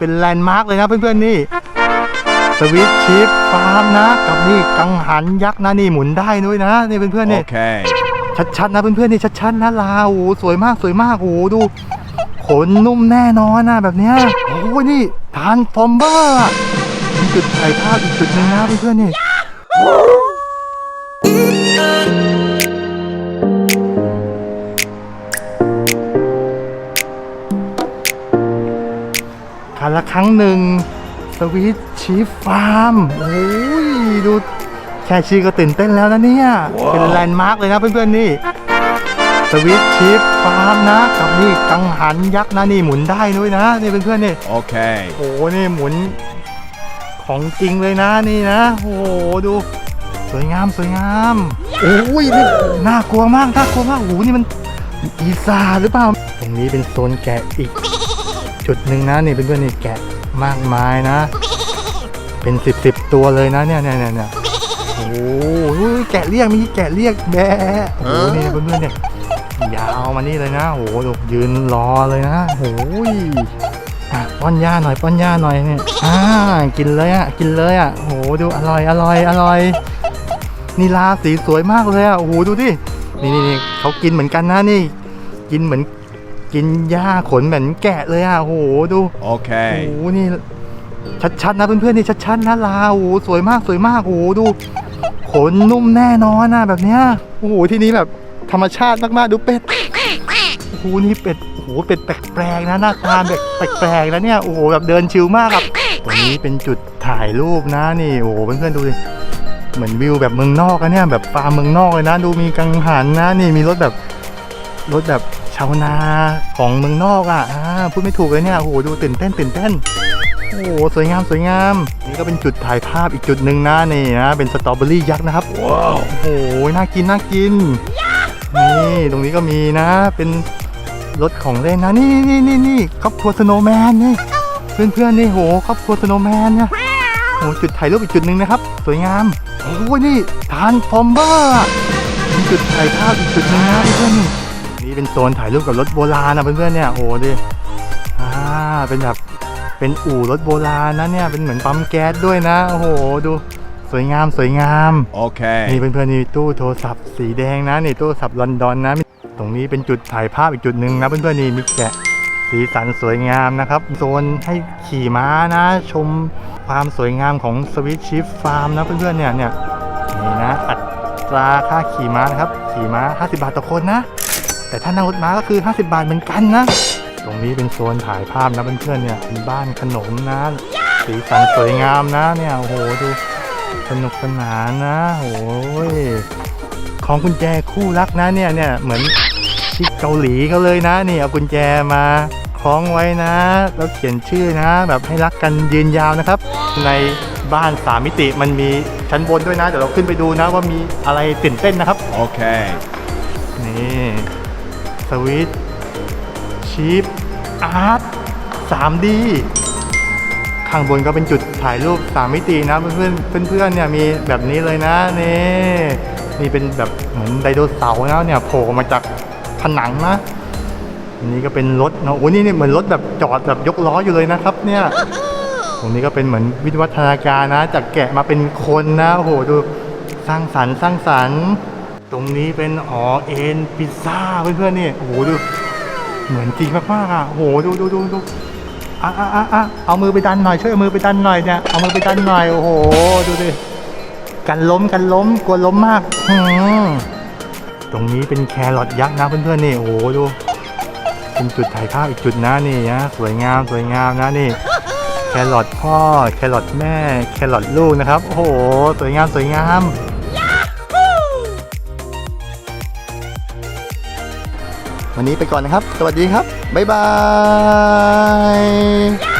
เป็นแลนด์มาร์กเลยนะเพื่อนๆนี่สวิตชิปฟาร์มนะ กับนี่กังหันยักษ์นะนี่หมุนได้ด้วยนะนี่เพื่อนๆนี่ Okay. ชัดๆนะเพื่อนๆนี่ชัดๆนะลาโอ้โหสวยมากสวยมากโอ้โหดูขนนุ่มแน่นอนนะแบบเนี้ยโอ้โหนี่ทานฟอมเบอร์มีจุดถ่ายภาพอีกจุดหนึงนะเพื่อนๆนี่ การละครั้งหนึ่งสวิตชีฟฟาร์มโอ้ยดูแค่ชื่อก็ตื่นเต้นแล้วนะเนี่ย เป็นแลนด์มาร์กเลยนะเพื่อนๆนี่สวิตชิปฟาร์มนะกับนี่กังหันยักษ์นะนี่หมุนได้ด้วยนะ นี่เพื่อนๆนี่ Okay. โอ้โหนี่หมุนของจริงเลยนะนี่นะโอ้โหดู สวยงามสวยงามโอ้ยนี่น่ากลัวมากน่ากลัวมากโอ้โหนี่มันอีซาหรือเปล่า ตรงนี้เป็นโซนแกะอีก จุดหนึ่งนะนี่เพื่อนๆนี่แกะมากมายนะ เป็นสิบสิบตัวเลยนะเนี่ยเนี่ยเนี่ยเนี่ยโอ้โหแกะเรียกมีแกะเรียกแบะโอ้โหนี่เพื่อนๆเนี่ยยาวมานี่เลยนะโอ้โหดูยืนรอเลยนะโอ้ยอะป้อนย่าหน่อยป้อนย่าหน่อยเนี่ยอ่ากินเลยอะกินเลยอะโอ้โหดูอร่อยอร่อยอร่อยนี่ลาสีสวยมากเลยอะโอ้โหดูดินี่นี่นี่เขากินเหมือนกันนะนี่ กินเหมือน กินหญ้าขนเหมือนแกะเลยอะโอ้โหดูโอ้ Okay. โหนี่ชัดๆนะเพื่อนๆนี่ชัดๆนะลาโอ้โหสวยมากสวยมากโอ้โหดู ขนนุ่มแน่นอนนะแบบเนี้ยโอ้โหที่นี้แบบธรรมชาติมากๆดูเป็ดโอ้โหนี่เป็ดโอ้โหเป็ดแปลกๆนะหน้าตาแบบแปลกๆแล้วเนี่ยโอ้โหแบบเดินชิลมากครับตรงนี้เป็นจุดถ่ายรูปนะนี่โอ้โหเพื่อนๆดูดิเหมือนวิวแบบเมืองนอกอะเนี่ยแบบฟาร์มเมืองนอกเลยนะ ดูมีกังหันนะนี่มีรถแบบรถแบบ ชาวนาของเมืองนอกอะอ่าพูดไม่ถูกเลยเนี่ยโอ้โหดูตื่นเต้นตื่นเต้นโอ้โหสวยงามสวยงาม นี่ก็เป็นจุดถ่ายภาพอีกจุดหนึ่งนะนี่นะเป็นสตรอเบอรี่ยักษ์นะครับ Wow. โอ้โหน่ากินน่ากินนี่ตรงนี้ก็มีนะ เป็นรถของเล่นนะนี่นี่นี่นี่ครอบครัวสโนว์แมนนี่เพื่อนเพื่อนๆนี่โหครอบครัวสโนว์แมนเนี่ยโอ้จุดถ่ายรูปอีกจุดหนึ่งนะครับ สวยงามโอ้โหนี่ทานฟอมเบอร์มีจุดถ่ายภาพอีกจุดหนึ่งนะเพื่อนๆนี่ นี่เป็นโซนถ่ายรูปกับรถโบราณนะเพื่อนๆเนี่ยโอ้โหดิอ่าเป็นแบบเป็นอู่รถโบราณนะเนี่ยเป็นเหมือนปั๊มแก๊สด้วยนะโอ้โหดูสวยงามสวยงามนี่ Okay. เพื่อนๆนี่ตู้โทรศัพท์สีแดงนะนี่ตู้โทรศัพท์ลอนดอนนะ ตรงนี้เป็นจุดถ่ายภาพอีกจุดหนึ่งนะเพื่อนๆนี่มีแกะสีสันสวยงามนะครับโซนให้ขี่ม้านะ ชมความสวยงามของสวิตชิฟฟาร์มนะเพื่อนๆเนี่ยเนี่ยนี่นะอัตราค่าขี่ม้านะครับ ขี่ม้า 50 บาทต่อคนนะ แต่ถ้านั่งรถม้าก็คือ 50 บาทเหมือนกันนะ ตรงนี้เป็นโซนถ่ายภาพนะเพื่อนๆเนี่ยเป็นบ้านขนมนะสีสันสวยงามนะเนี่ยโอ้โหดูสนุกสนานนะโอ้ยของกุญแจคู่รักนะเนี่ยเนี่ยเหมือนที่เกาหลีเขาเลยนะนี่เอากุญแจมาคล้องไว้นะ แล้วเขียนชื่อนะ แบบให้รักกันยืนยาวนะครับ ในบ้านสามมิติมันมีชั้นบนด้วยนะเดี๋ยวเราขึ้นไปดูนะว่ามีอะไรตื่นเต้นนะครับ Okay. นี่ สวิตชีฟอาร์ต 3D ข้างบนก็เป็นจุดถ่ายรูป 3 มิตินะเพื่อนเพื่อนเพื่อนเนี่ยมีแบบนี้เลยนะนี่นี่เป็นแบบเหมือนไดโนเสาร์นะเนี่ยโผล่มาจากผนังนะอันนี้ก็เป็นรถเนาะโอ้นี่เนี่เหมือนรถแบบจอดแบบยกล้ออยู่เลยนะครับ เนี่ยตรงนี้ก็เป็นเหมือนวิวัฒนาการนะ จากแกะมาเป็นคนนะโอ้โหดูสร้างสรรค์สร้างสรรค์ ตรงนี้เป็นอ๋อเอ็นพิซซ่าเพื่อนๆนี่โอ้โหดูเหมือนจริงมากๆอะโอ้โหดูดูดูดูอะอะอะอะเอามือไปดันหน่อยช่วยเอามือไปดันหน่อยเนี่ยเอามือไปดันหน่อยโอ้โหดูดิกันล้มกันล้มกลัวล้มมากหืมตรงนี้เป็นแครอทยักษ์นะเพื่อนๆนี่โอ้โหดูเป็นจุดถ่ายภาพอีกจุดนะนี่นะสวยงามสวยงามนะนี่ แครอทพ่อ แครอทแม่ แครอทลูกนะครับ โอ้โหสวยงามสวยงาม วันนี้ไปก่อนนะครับ สวัสดีครับ บ๊ายบาย